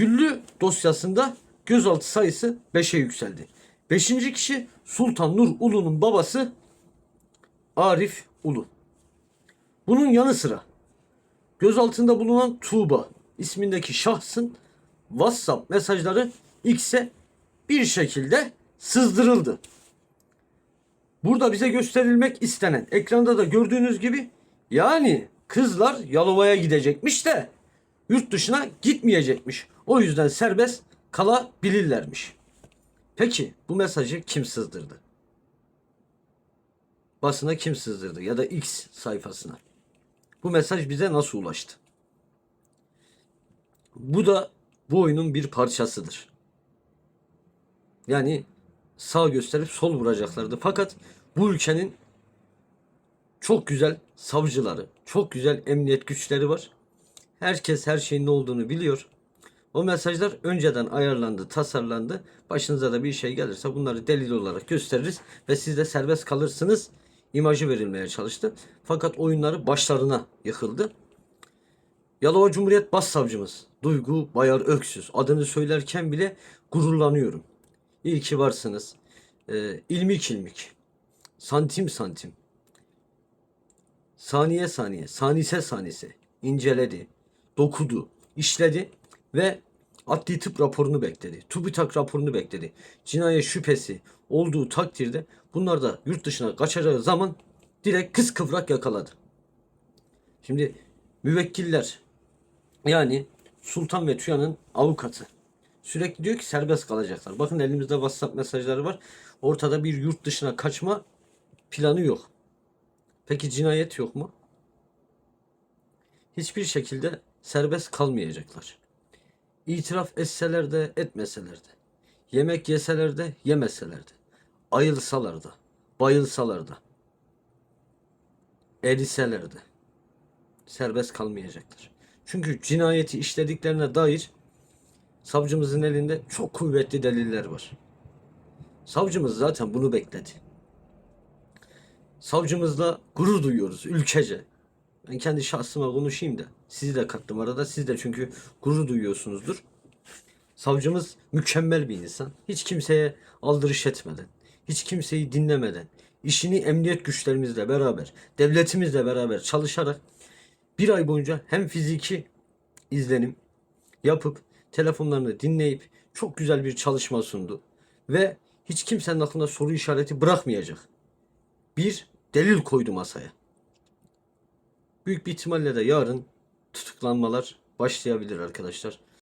Güllü dosyasında gözaltı sayısı 5'e yükseldi. Beşinci kişi Sultan Nur Ulu'nun babası Arif Ulu. Bunun yanı sıra gözaltında bulunan Tuğba ismindeki şahsın WhatsApp mesajları X'e bir şekilde sızdırıldı. Burada bize gösterilmek istenen ekranda da gördüğünüz gibi yani kızlar Yalova'ya gidecekmiş de yurt dışına gitmeyecekmiş. O yüzden serbest kalabilirlermiş. Peki bu mesajı kim sızdırdı? Basına kim sızdırdı ya da X sayfasına? Bu mesaj bize nasıl ulaştı? Bu da bu oyunun bir parçasıdır. Yani sağ gösterip sol vuracaklardı. Fakat bu ülkenin çok güzel savcıları, çok güzel emniyet güçleri var. Herkes her şeyin ne olduğunu biliyor. O mesajlar önceden ayarlandı, tasarlandı. Başınıza da bir şey gelirse bunları delil olarak gösteririz ve siz de serbest kalırsınız imajı verilmeye çalıştı. Fakat oyunları başlarına yıkıldı. Yalova Cumhuriyet Başsavcımız Duygu Bayar Öksüz adını söylerken bile gururlanıyorum. İyi ki varsınız. Ee, ilmik ilmik, santim santim, saniye saniye, sanise sanise inceledi, dokudu, işledi ve adli tıp raporunu bekledi. TÜBİTAK raporunu bekledi. Cinayet şüphesi olduğu takdirde bunlar da yurt dışına kaçacağı zaman direkt kız kıvrak yakaladı. Şimdi müvekkiller yani Sultan ve Tüyan'ın avukatı sürekli diyor ki serbest kalacaklar. Bakın elimizde WhatsApp mesajları var. Ortada bir yurt dışına kaçma planı yok. Peki cinayet yok mu? Hiçbir şekilde serbest kalmayacaklar. İtiraf etseler de etmeseler de. Yemek yeseler de yemeseler de. Ayılsalar da. Bayılsalar da. Eriseler de. Serbest kalmayacaklar. Çünkü cinayeti işlediklerine dair savcımızın elinde çok kuvvetli deliller var. Savcımız zaten bunu bekledi. Savcımızla gurur duyuyoruz ülkece. Ben kendi şahsıma konuşayım da sizi de kattım arada. Siz de çünkü gurur duyuyorsunuzdur. Savcımız mükemmel bir insan. Hiç kimseye aldırış etmeden, hiç kimseyi dinlemeden, işini emniyet güçlerimizle beraber, devletimizle beraber çalışarak bir ay boyunca hem fiziki izlenim yapıp telefonlarını dinleyip çok güzel bir çalışma sundu. Ve hiç kimsenin aklına soru işareti bırakmayacak. Bir delil koydu masaya. Büyük bir ihtimalle de yarın tutuklanmalar başlayabilir arkadaşlar.